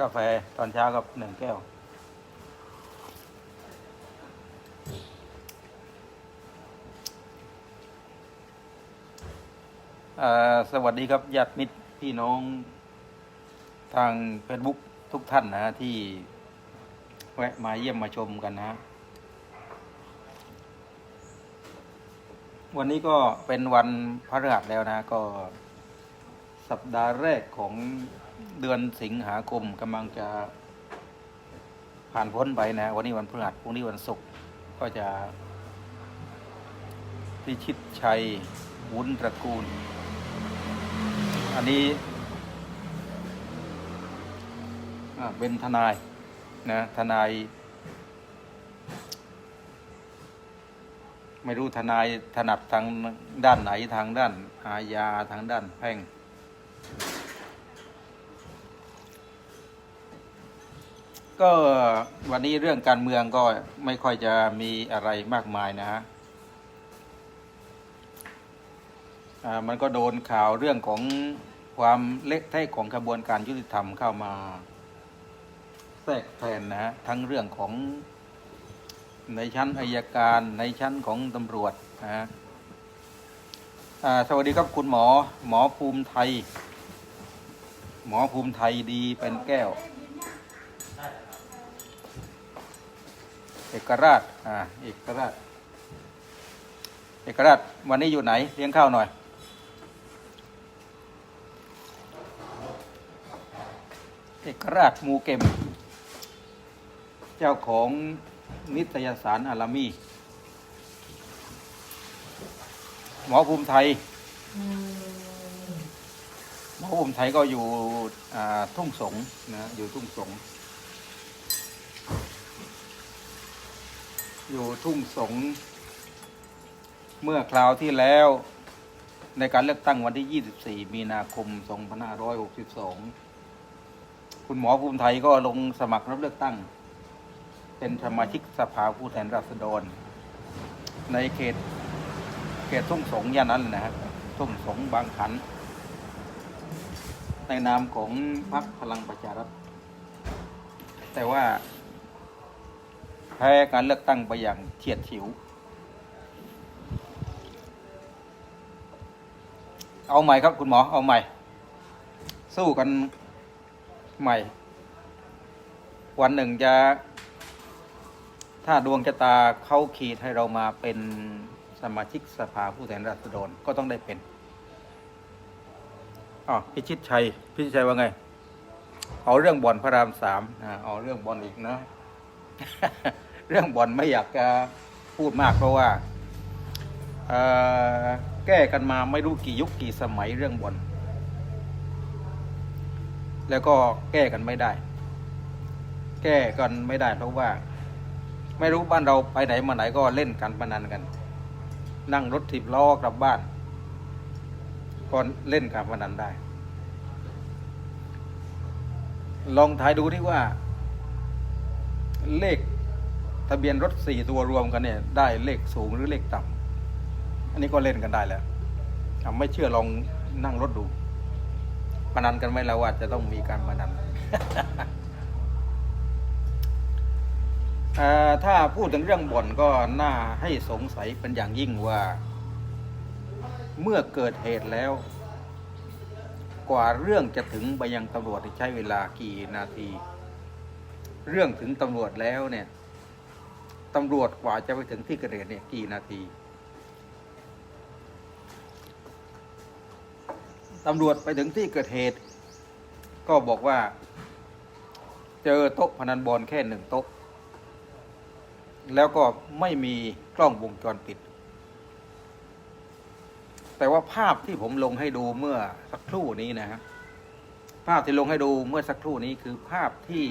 กาแฟตอนเช้ากับหนึ่งแก้วเอ่อสวัสดีครับญาติมิตรพี่น้องทาง Facebook ทุกท่านนะที่แวะมาเยี่ยมมาชมกันนะ วันนี้ก็เป็นวันพระฤหัสแล้วนะ ก็สัปดาห์แรกของ เดือนสิงหาคมกำลังจะผ่านพ้นไปนะ วันนี้วันพฤหัสพรุ่งนี้วันศุกร์ก็จะพิชิตชัยวุ้นตระกูล อันนี้เป็นทนายนะทนาย ไม่รู้ทนายถนัดทางด้านไหนทางด้านอาญาทางด้านแพ่ง ก็วันนี้เรื่องการเมืองก็ไม่ค่อยจะมีอะไรมากมายนะฮะมันก็โดนข่าวเรื่องของความเละเทะของกระบวนการยุติธรรมเข้ามาแทรกแทนนะฮะทั้งเรื่องของในชั้นอายการในชั้นของตำรวจนะฮะสวัสดีครับคุณหมอหมอภูมิไทย หมอภูมิไทยดีเป็นแก้ว เอกราชอ่าเอกราช เอกราชวันนี้อยู่ไหนเลี้ยงข้าวหน่อย เอกราชมูเก็มเจ้าของนิตยสารอารามี หมอภูมิไทยหมอภูมิไทยก็อยู่อ่าทุ่งสงนะอยู่ทุ่งสง อยู่ทุ่งสง เมื่อคราวที่แล้ว ในการเลือกตั้งวันที่ 24 มีนาคม 2562 คุณหมอภูมิไทยก็ลงสมัครรับเลือกตั้ง เป็นสมาชิกสภาผู้แทนราษฎร ในเขตเขตทุ่งสงย่านนั้นเลยนะฮะทุ่งสงบางขัน ในนามของพรรคพลังประชารัฐแต่ว่า แพ้การเลือกตั้งไปอย่างเฉียดฉิว เอาใหม่ครับคุณหมอ เอาใหม่ สู้กันใหม่ วันหนึ่งจะ ถ้าดวงชะตาเขาขีดให้เรามาเป็นสมาชิกสภาผู้แทนราษฎรก็ต้องได้เป็นอ๋อพิชิตชัย พิชิตชัยว่าไง เอาเรื่องบ่อนพระรามสามอ่าเอาเรื่องบ่อนอีกนะ เรื่องบ่อนไม่อยากจะพูดมากเพราะว่าแก้กันมาไม่รู้กี่ยุคกี่สมัยเรื่องบ่อน แล้วก็แก้กันไม่ได้ แก้กันไม่ได้ เพราะว่า ไม่รู้บ้านเราไปไหนมาไหนก็เล่นการพนันกัน นั่งรถสิบล้อกลับบ้านก็เล่นการพนันได้ ลองทายดูที่ว่า เลข ทะเบียนรถสี่ตัวรวมกันเนี่ย ได้เลขสูงหรือเลขต่ำอันนี้ก็เล่นกันได้แล้วอะไม่เชื่อลองนั่งรถดูพนันกันไหมแล้วว่าจะต้องมีการพนันถ้าพูดถึงเรื่องบ่อนก็น่าให้สงสัยเป็นอย่างยิ่งว่า เมื่อเกิดเหตุแล้ว กว่าเรื่องจะถึงไปยังตำรวจใช้เวลากี่นาที เรื่องถึงตำรวจแล้วเนี่ย ตำรวจกว่าจะไปถึงที่เกิดเหตุเนี่ยกี่นาทีตำรวจไปถึงที่เกิดเหตุ ก็บอกว่า เจอโต๊ะพนันบอลแค่หนึ่งโต๊ะ แล้วก็ไม่มีกล้องวงจรปิด แต่ว่าภาพที่ผมลงให้ดูเมื่อสักครู่นี้นะฮะภาพที่ลงให้ดูเมื่อสักครู่นี้คือภาพที่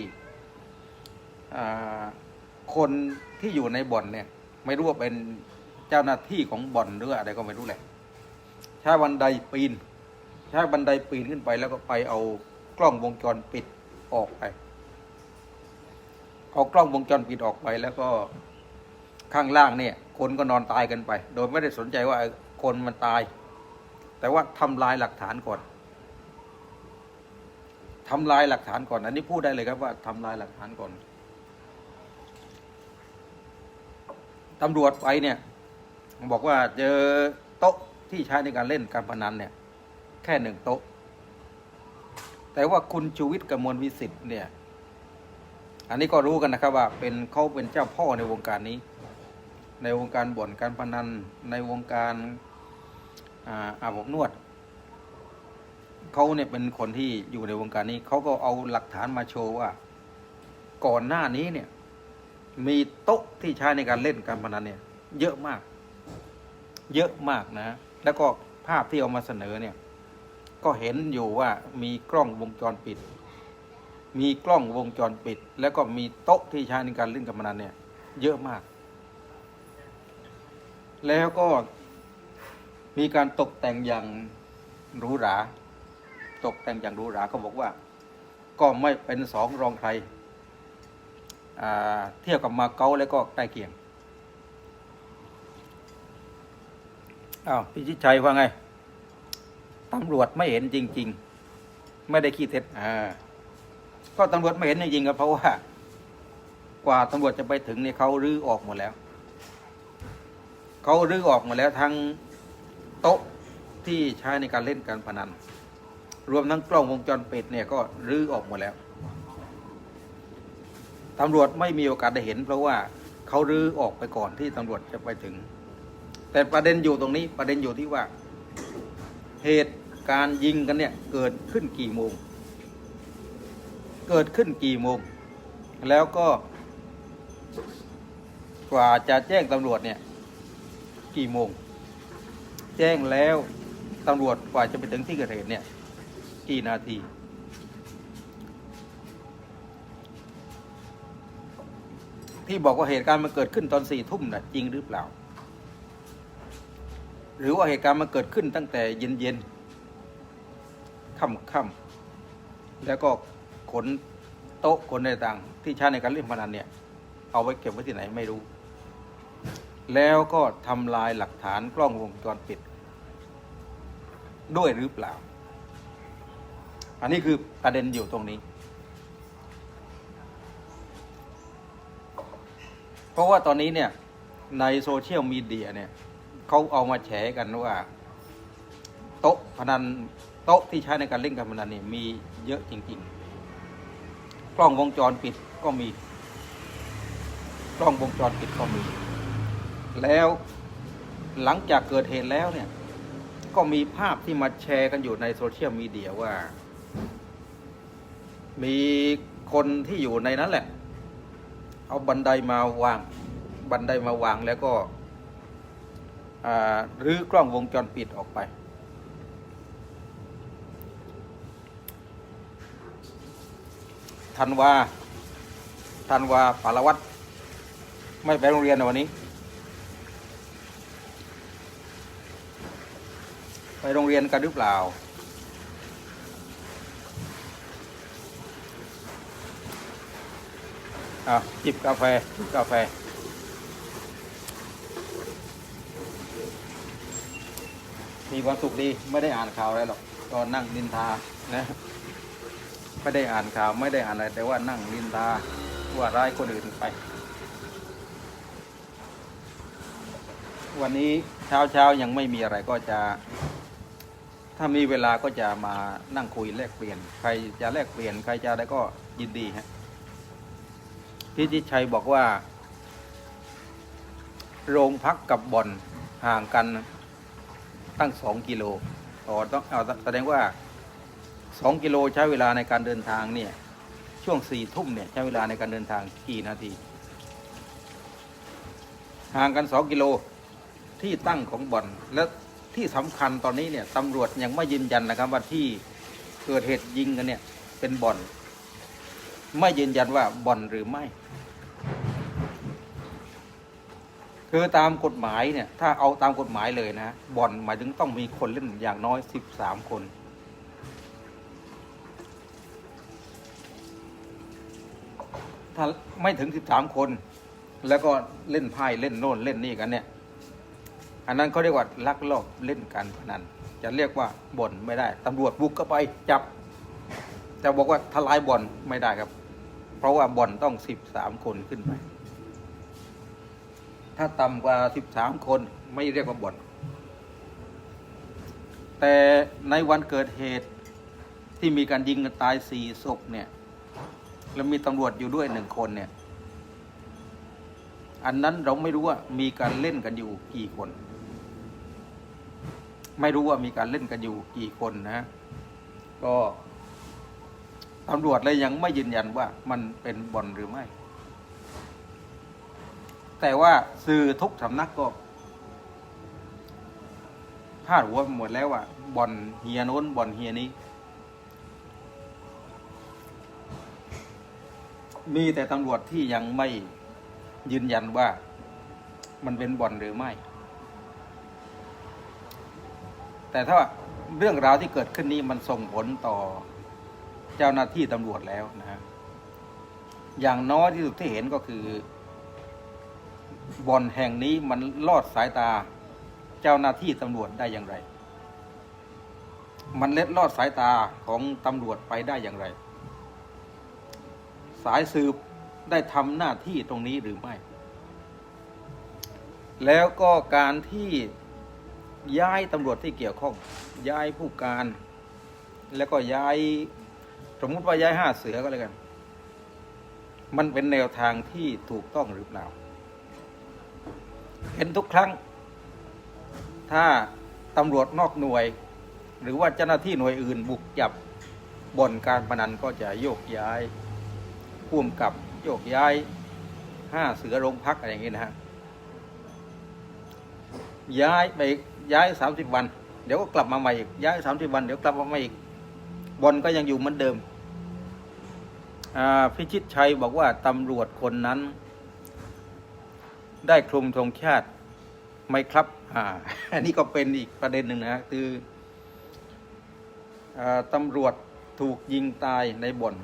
อ่า คนที่อยู่ในบ่อนเนี่ย ไม่รู้ว่าเป็นเจ้าหน้าที่ของบ่อนหรืออะไรก็ไม่รู้แหละใช้บันไดปีนใช้บันไดปีนขึ้นไปแล้วก็ไปเอากล้องวงจรปิดออกไป เอากล้องวงจรปิดออกไปแล้วก็ข้างล่างเนี่ย คนก็นอนตายกันไป โดยไม่ได้สนใจว่าคนมันตาย แต่ว่าทำลายหลักฐานก่อนทำลายหลักฐานก่อน อันนี้พูดได้เลยครับว่าทำลายหลักฐานก่อน ตำรวจไปเนี่ย บอกว่าเจอโต๊ะที่ใช้ในการเล่นการพนันเนี่ย แค่หนึ่งโต๊ะ แต่ว่าคุณชูวิทย์กมลวิสิทธิ์เนี่ย อันนี้ก็รู้กันนะครับว่าเป็นเขาเป็นเจ้าพ่อในวงการนี้ ในวงการบ่อนการพนัน ในวงการอาอาบอบนวดเขาเนี่ยเป็นคนที่อยู่ในวงการนี้เขาก็เอาหลักฐานมาโชว์ว่า ก่อนหน้านี้เนี่ย มีโต๊ะที่ใช้ในการเล่นการพนันเนี่ย เยอะมาก เยอะมากนะ แล้วก็ภาพที่เอามาเสนอเนี่ย ก็เห็นอยู่ว่ามีกล้องวงจรปิด มีกล้องวงจรปิด แล้วก็มีโต๊ะที่ใช้ในการเล่นการพนันเนี่ย เยอะมาก แล้วก็มีการตกแต่งอย่างหรูหรา ตกแต่งอย่างหรูหราก็บอกว่า ก็ไม่เป็นสองรองใคร เทียบกับมาเก๊าแล้วก็ใกล้เคียงอ้าวพี่ชิดชัยว่าไงตำรวจไม่เห็นจริง ๆ ไม่ได้ขี้เท็จอ่าก็ตำรวจไม่เห็นจริงๆก็เพราะว่า กว่าตำรวจจะไปถึงเนี่ยเขารื้อออกหมดแล้วเขารื้อออกหมดแล้วทั้งโต๊ะที่ใช้ในการเล่นการพนัน รวมทั้งกล้องวงจรปิดเนี่ยก็รื้อออกหมดแล้ว ตำรวจไม่มีโอกาสได้เห็น เพราะว่าเขารื้อออกไปก่อนที่ตำรวจจะไปถึง แต่ประเด็นอยู่ตรงนี้ประเด็นอยู่ที่ว่า เหตุการ์ยิงกันเนี่ยเกิดขึ้นกี่โมง เกิดขึ้นกี่โมง แล้วก็กว่าจะแจ้งตำรวจเนี่ยกี่โมง แจ้งแล้วตำรวจกว่าจะไปถึงที่เกิดเหตุเนี่ยกี่นาที ที่บอกว่าเหตุการณ์มันเกิดขึ้นตอนสี่ทุ่มน่ะจริงหรือเปล่า หรือว่าเหตุการณ์มันเกิดขึ้นตั้งแต่เย็นเย็นค่ำค่ำแล้วก็ขนโต๊ะขนในต่าง ที่ใช้ในการเล่นพนันเนี่ย เอาไว้เก็บไว้ที่ไหนไม่รู้ แล้วก็ทำลายหลักฐานกล้องวงจรปิด ด้วยหรือเปล่า อันนี้คือประเด็นอยู่ตรงนี้ เพราะว่าตอนนี้เนี่ยในโซเชียลมีเดียเนี่ยเขาเอามาแฉกันว่า โต๊ะพนันโต๊ะที่ใช้ในการเล่นการพนันเนี่ยมีเยอะจริง ๆ กล้องวงจรปิดก็มี กล้องวงจรปิดก็มี แล้วหลังจากเกิดเหตุแล้วเนี่ย ก็มีภาพที่มาแชร์กันอยู่ในโซเชียลมีเดียว่า มีคนที่อยู่ในนั้นแหละ เอาบันไดมาวาง บันไดมาวางแล้วก็รื้อกล้องวงจรปิดออกไป ธันวา ธันวาปารวัตรไม่ไปโรงเรียนในวันนี้ ไปโรงเรียนกันหรือเปล่า อะจิบกาแฟจิบกาแฟ มีความสุขดีไม่ได้อ่านข่าวอะไรหรอกก็นั่งนินทานะไม่ได้อ่านข่าวไม่ได้อ่านอะไร แต่ว่านั่งนินทาว่าร้ายคนอื่นไป วันนี้เช้าเช้ายังไม่มีอะไรก็จะ ถ้ามีเวลาก็จะมานั่งคุยแลกเปลี่ยน ใครจะแลกเปลี่ยนใครจะอะไรก็ยินดีฮะ พี่จิชัยบอกว่า โรงพักกับบ่อนห่างกันตั้งสองกิโลอ๋อต้องเอาแสดงว่าสองกิโลใช้เวลาในการเดินทางเนี่ย ช่วงสี่ทุ่มเนี่ยใช้เวลาในการเดินทางกี่นาที ห่างกันสองกิโลที่ตั้งของบ่อน และที่สำคัญตอนนี้เนี่ยตำรวจยังไม่ยืนยันนะครับว่าที่เกิดเหตุยิงกันเนี่ย เป็นบ่อน ไม่ยืนยันว่าบ่อนหรือไม่ คือตามกฎหมายเนี่ย ถ้าเอาตามกฎหมายเลยนะบ่อนหมายถึงต้องมีคนเล่นอย่างน้อยสิบสามคน ถ้าไม่ถึงสิบสามคน แล้วก็เล่นไพ่เล่นโน่นเล่นนี่กันเนี่ย อันนั้นเขาเรียกว่าลักลอบเล่นการพนันจะเรียกว่าบ่อนไม่ได้ตำรวจบุกเข้าไปจับ จะบอกว่าทลายบ่อนไม่ได้ครับ เพราะว่าบ่อนต้องสิบสามคนขึ้นไป ถ้าต่ำกว่าสิบสามคนไม่เรียกว่าบ่อน แต่ในวันเกิดเหตุที่มีการยิงกันตายสี่ศพเนี่ย แล้วมีตำรวจอยู่ด้วยหนึ่งคนเนี่ย อันนั้นเราไม่รู้ว่ามีการเล่นกันอยู่กี่คน ไม่รู้ว่ามีการเล่นกันอยู่กี่คนนะ ก็ ตำรวจเลยยังไม่ยืนยันว่ามันเป็นบ่อนหรือไม่ แต่ว่าสื่อทุกสำนักก็พาดหัวหมดแล้วว่าบ่อนเฮียโน้นบ่อนเฮียนี้ มีแต่ตำรวจที่ยังไม่ยืนยันว่ามันเป็นบ่อนหรือไม่ แต่ถ้าเรื่องราวที่เกิดขึ้นนี้มันส่งผลต่อ เจ้าหน้าที่ตำรวจแล้วนะฮะอย่างน้อยที่สุดที่เห็นก็คือบ่อนแห่งนี้มันลอดสายตาเจ้าหน้าที่ตำรวจได้อย่างไร มันเล็ดลอดสายตาของตำรวจไปได้อย่างไร สายสืบได้ทำหน้าที่ตรงนี้หรือไม่ แล้วก็การที่ย้ายตำรวจที่เกี่ยวข้อง ย้ายผู้การ แล้วก็ย้าย สมมุติว่าย้ายห้าเสือก็แล้วกัน มันเป็นแนวทางที่ถูกต้องหรือเปล่า เห็นทุกครั้ง ถ้าตำรวจนอกหน่วย หรือว่าเจ้าหน้าที่หน่วยอื่นบุกจับบ่อนการพนันก็จะโยกย้ายพ่วมกับโยกย้ายห้าเสือโรงพักอะไรอย่างนี้นะฮะย้ายไปย้ายสามสิบวัน เดี๋ยวก็กลับมาใหม่อีกย้ายสามสิบวันเดี๋ยวกลับมาใหม่อีก บอลก็ยังอยู่เหมือนเดิมพิชิตชัยบอกว่าตำรวจคนนั้น ได้คลุมธงชาติไหมครับ อ่า อันนี้ก็เป็นอีกประเด็นหนึ่งนะคืออตำรวจถูกยิงตายในบ่อน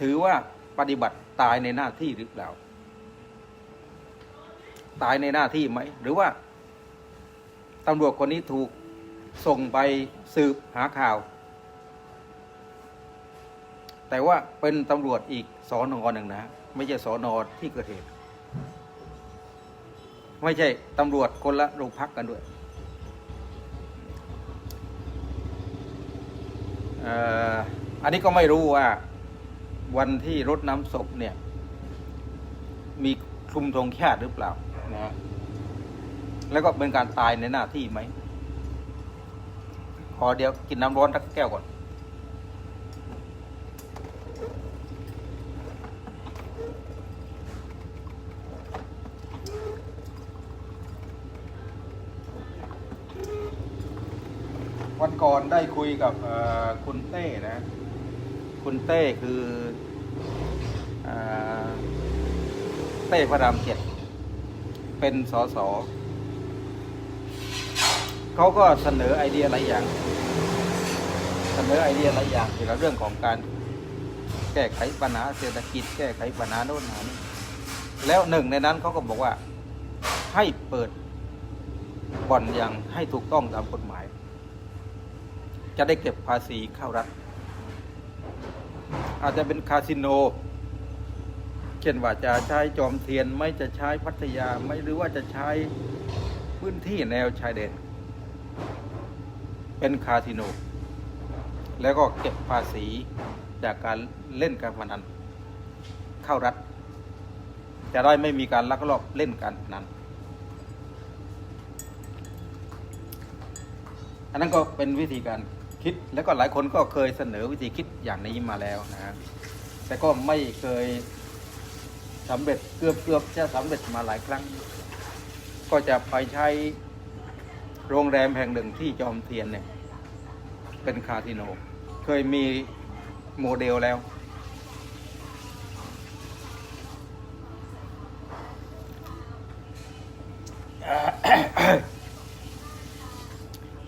ถือว่าปฏิบัติตายในหน้าที่หรือเปล่า ตายในหน้าที่ไหม หรือว่าตำรวจคนนี้ถูกส่งไปสืบหาข่าว แต่ว่าเป็นตำรวจอีกสอนอหนึ่งนะไม่ใช่สอนอที่เกิดเหตุ ไม่ใช่ตำรวจคนละโรงพักกันด้วยอันนี้ก็ไม่รู้ว่าวันที่รดน้ำศพเนี่ย มีคลุมธงชาติหรือเปล่านะฮะแล้วก็เป็นการตายในหน้าที่ไหมขอเดี๋ยวกินน้ำร้อนสักแก้วก่อน ก่อนได้คุยกับคุณเต้นะ คุณเต้คืออเต้พระรามเจ็ดเป็นสสเขาก็เสนอไอเดียหลายอย่าง เสนอไอเดียหลายอย่างเกี่ยวกับเรื่องของการแก้ไขปัญหาเศรษฐกิจแก้ไขปัญหาโน่นหานี่แล้วหนึ่งในนั้นเขาก็บอกว่าให้เปิดบ่อนอย่างให้ถูกต้องตามกฎหมาย จะได้เก็บภาษีเข้ารัฐ อาจจะเป็นคาสิโน เช่นว่าจะใช้จอมเทียนไม่จะใช้พัทยาไม่หรือว่าจะใช้พื้นที่แนวชายแดน เป็นคาสิโน แล้วก็เก็บภาษีจากการเล่นการพนันเข้ารัฐ จะได้ไม่มีการลักลอบเล่นการพนันอันนั้นก็เป็นวิธีการ คิดแล้วก็หลายคนก็เคยเสนอวิธีคิดอย่างนี้มาแล้วนะฮะแต่ก็ไม่เคยสำเร็จเกือบเกือบจะสำเร็จมาหลายครั้ง ก็จะไปใช้โรงแรมแห่งหนึ่งที่จอมเทียนเนี่ย เป็นคาสิโน เคยมีโมเดลแล้ว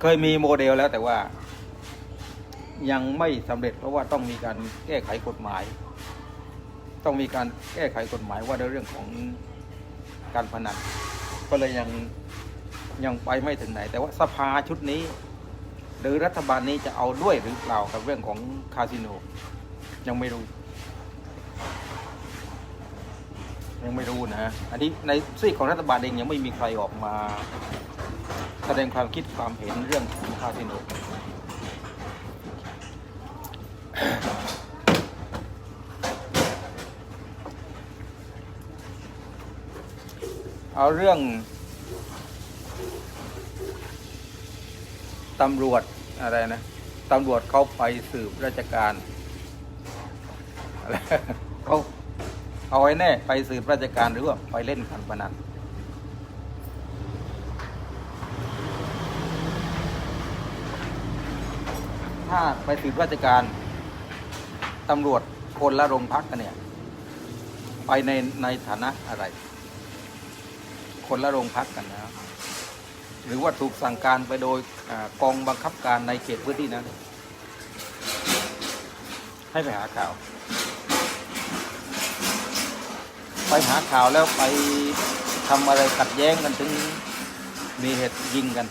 เคยมีโมเดลแล้วแต่ว่า ยังไม่สำเร็จเพราะว่าต้องมีการแก้ไขกฎหมาย ต้องมีการแก้ไขกฎหมายว่าในเรื่องของการพนันก็เลยยังยังไปไม่ถึงไหน แต่ว่าสภาชุดนี้ หรือรัฐบาลนี้จะเอาด้วยหรือเปล่ากับเรื่องของคาสิโนยังไม่รู้ยังไม่รู้นะอันนี้ในซีกของรัฐบาลเองยังไม่มีใครออกมา แสดงความคิดความเห็นเรื่องคาสิโน เอาเรื่องตำรวจอะไรนะตำรวจเขาไปสืบราชการอะไรเขาเอาไว้แน่ ไปสืบราชการหรือว่าไปเล่นการพนันถ้าไปสืบราชการ ตำรวจคนละโรงพักกันเนี่ย ไปในในฐานะอะไร คนละโรงพักกันนะหรือว่าถูกสั่งการไปโดยอกองบังคับการในเขตพื้นที่นั้น ให้ไปหาข่าว ไปหาข่าวแล้วไปทำอะไรขัดแย้งกันถึงมีเหตุยิงกัน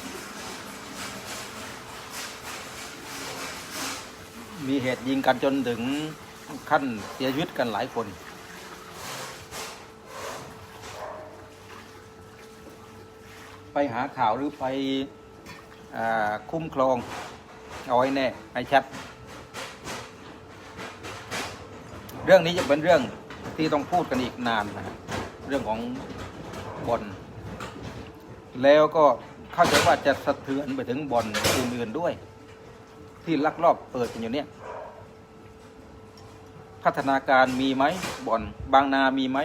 มีเหตุยิงกันจนถึงขั้นเสียชีวิตกันหลายคน ไปหาข่าวหรือไปอคุ้มครอง เอาไว้แน่ไอ้ชัด เรื่องนี้จะเป็นเรื่องที่ต้องพูดกันอีกนานนะฮะเรื่องของบอลแล้วก็เข้าใจว่าจะสะเทือนไปถึงบอลอื่นๆด้วย ที่ลักลอบเปิดกันอยู่เนี่ย พัฒนาการมีไหมบ่อนบางนามีไหม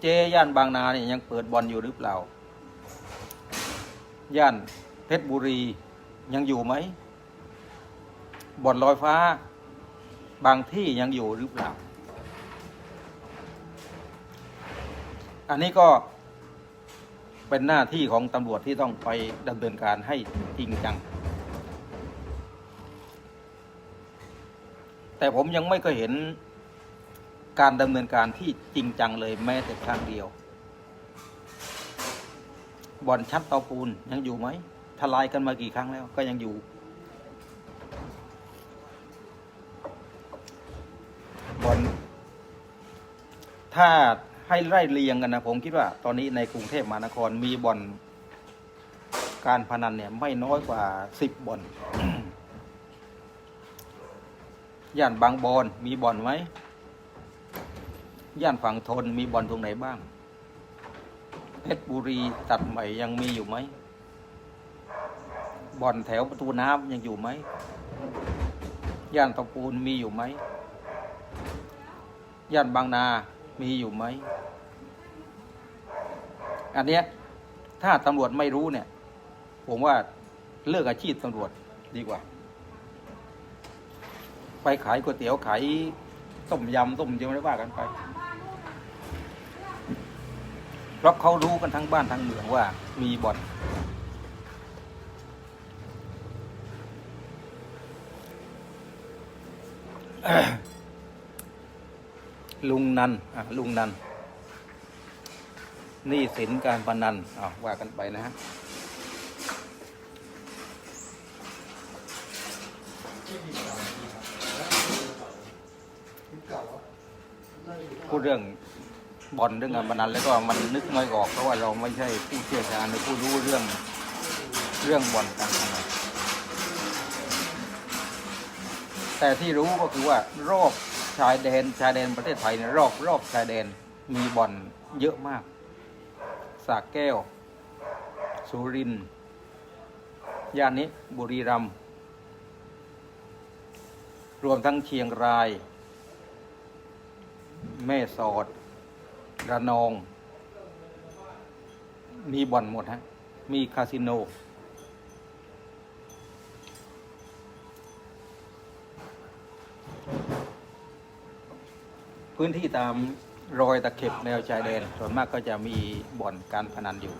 เจย่านบางนาเนี่ยยังเปิดบ่อลอยู่หรือเปล่า ย่านเพชรบุรียังอยู่ไหมบ่อนลอยฟ้า บางที่ยังอยู่หรือเปล่า อันนี้ก็เป็นหน้าที่ของตำรวจที่ต้องไปดำเนินการให้จริงจัง แต่ผมยังไม่เคยเห็นการดำเนินการที่จริงจังเลยแม้แต่ครั้งเดียวบ่อนชัดเตาปูนยังอยู่ไหมทลายกันมากี่ครั้งแล้ว ก็ยังอยู่ บ่อน ถ้าให้ไล่เรียงกันนะผมคิดว่า ตอนนี้ในกรุงเทพมหานครมีบ่อน การพนันเนี่ย ไม่น้อยกว่าสิบบ่อน ย่านบางบอนมีบ่อนไหมย่านฝั่งทนมีบ่อนตรงไหนบ้าง เพชรบุรีตัดใหม่ยังมีอยู่ไหมบ่อนแถวประตูน้ำยังอยู่ไหมย่านตะปูนมีอยู่ไหมย่านบางนามีอยู่ไหม อันเนี้ยถ้าตำรวจไม่รู้เนี่ย ผมว่าเลิกอาชีพตำรวจดีกว่า ไปขายก๋วยเตี๋ยวขายต้มยำต้มยำอะไรว่ากันไป เพราะเขารู้กันทั้งบ้านทั้งเมืองว่า มีบ่อนลุงนันอะลุงนันนี่สินการพนันอะว่ากันไปนะฮะ พูดเรื่องบอลเรื่องการพนันแล้วก็มันนึกไม่ออกเพราะว่าเราไม่ใช่ผู้เชี่ยวชาญหรือผู้รู้เรื่องเรื่องบอลการพนันแต่ที่รู้ก็คือว่ารอบชายแดนชายแดนประเทศไทยเนี่ยรอบรอบชายแดนมีบอลเยอะมากสากแก้ว สุรินย่านนี้บุรีรัมย์รวมทั้งเชียงราย แม่สอด ระนอง มีบ่อนหมดฮะ มีคาสิโน พื้นที่ตามรอยตะเข็บแนวชายแดน ส่วนมากก็จะมีบ่อนการพนันอยู่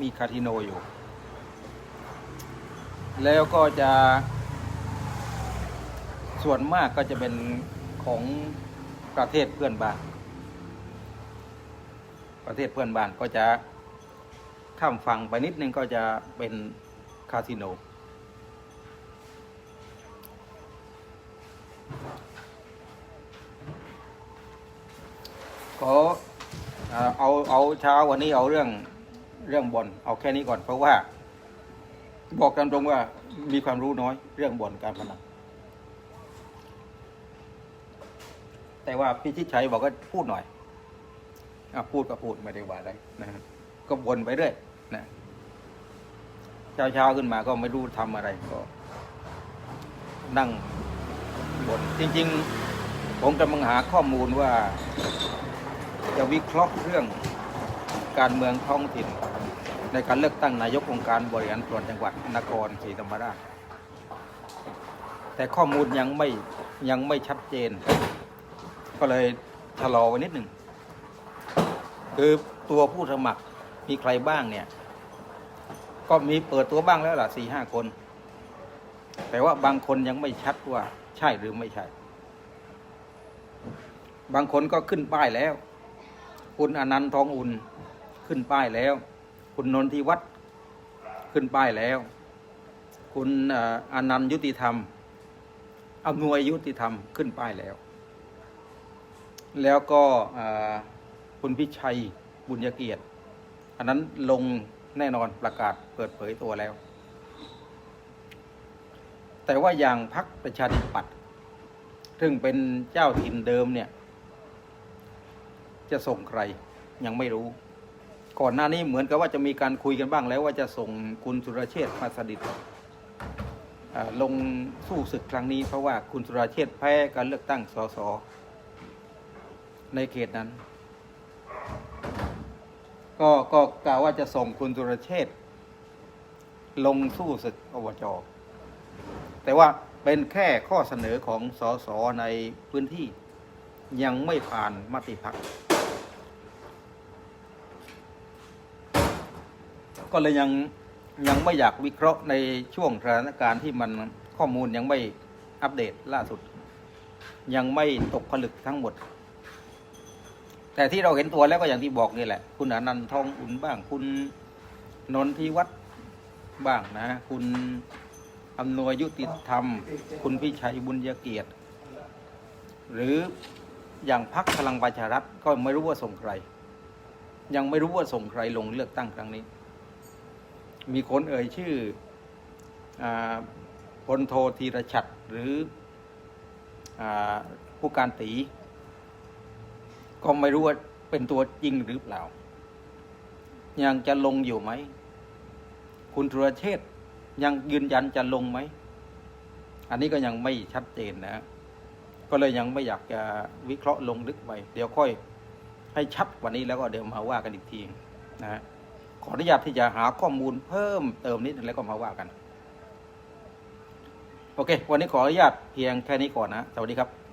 มีคาสิโนอยู่ แล้วก็จะส่วนมากก็จะเป็น ของประเทศเพื่อนบ้าน ประเทศเพื่อนบ้านก็จะข้ามฝั่งไปนิดนึงก็จะเป็นคาสิโน ขอเอาเอาเช้าวันนี้เอาเรื่องเรื่องบอลเอาแค่นี้ก่อนเพราะว่า บอกตามตรงว่ามีความรู้น้อยเรื่องบอลการพนัน แต่ว่าพี่ชิดชัยบอกก็พูดหน่อยอพูดก็พูดไม่ได้ว่าอะไรนะฮะก็บ่นไปเรื่อยนะเช้าเช้าๆขึ้นมาก็ไม่รู้ทำอะไรก็นั่งบนจริง ๆ ผมกำลังหาข้อมูลว่า จะวิเคราะห์เรื่องการเมืองท้องถิ่น ในการเลือกตั้งนายกองค์การบริหารส่วนจังหวัดนครศรีธรรมราชแต่ข้อมูลยังไม่ยังไม่ชัดเจน ก็เลยชะลอไว้นิดหนึ่งคือตัวผู้สมัครมีใครบ้างเนี่ย ก็มีเปิดตัวบ้างแล้วล่ะสี่ห้าคน แต่ว่าบางคนยังไม่ชัดว่าใช่หรือไม่ใช่ บางคนก็ขึ้นป้ายแล้ว คุณอนันต์ทองอุ่นขึ้นป้ายแล้ว คุณนนทิวัฒน์ขึ้นป้ายแล้ว คุณเอ่ออนันต์ยุติธรรมอำนวยยุติธรรมขึ้นป้ายแล้ว แล้วก็คุณพิชัยบุญยเกียรติ อันนั้นลงแน่นอนประกาศเปิดเผยตัวแล้ว แต่ว่าอย่างพักประชาธิปัตย์ซึ่งเป็นเจ้าถิ่นเดิมเนี่ย จะส่งใครยังไม่รู้ ก่อนหน้านี้เหมือนกับว่าจะมีการคุยกันบ้างแล้วว่าจะส่งคุณสุรเชษฐ์มาสดิตลงสู้ศึกครั้งนี้เพราะว่าคุณสุรเชษฐ์แพ้การเลือกตั้งสส ในเขตนั้น ก็ก็กล่าวว่าจะส่งคุณสุรเชษลงสู้ศึกอบจแต่ว่าเป็นแค่ข้อเสนอของสสในพื้นที่ยังไม่ผ่านมติพักก็เลยยังยังไม่อยากวิเคราะห์ในช่วงสถานการณ์ที่มันข้อมูลยังไม่อัปเดตล่าสุด ยังไม่ตกผลึกทั้งหมด แต่ที่เราเห็นตัวแล้วก็อย่างที่บอกนี่แหละ คุณอนันต์ทองอุ่นบ้าง คุณนนทิวัฒน์บ้างนะ คุณอำนวยยุติธรรม คุณพิชัยบุญยเกียรติ หรืออย่างพักพลังประชารัฐก็ไม่รู้ว่าส่งใคร ยังไม่รู้ว่าส่งใครลงเลือกตั้งครั้งนี้ มีคนเอ่ยชื่อพลโทธีรชัดหรืออผู้การตี ก็ไม่รู้ว่าเป็นตัวจริงหรือเปล่า ยังจะลงอยู่ไหม คุณธุรเชษยังยืนยันจะลงไหม อันนี้ก็ยังไม่ชัดเจนนะ ก็เลยยังไม่อยากจะวิเคราะห์ลงลึกไป เดี๋ยวค่อยให้ชัดกว่านี้แล้วก็เดี๋ยวมาว่ากันอีกทีนะฮะขออนุญาตที่จะหาข้อมูลเพิ่มเติมนิดนึงแล้วก็มาว่ากัน โอเค วันนี้ขออนุญาตเพียงแค่นี้ก่อนนะ สวัสดีครับ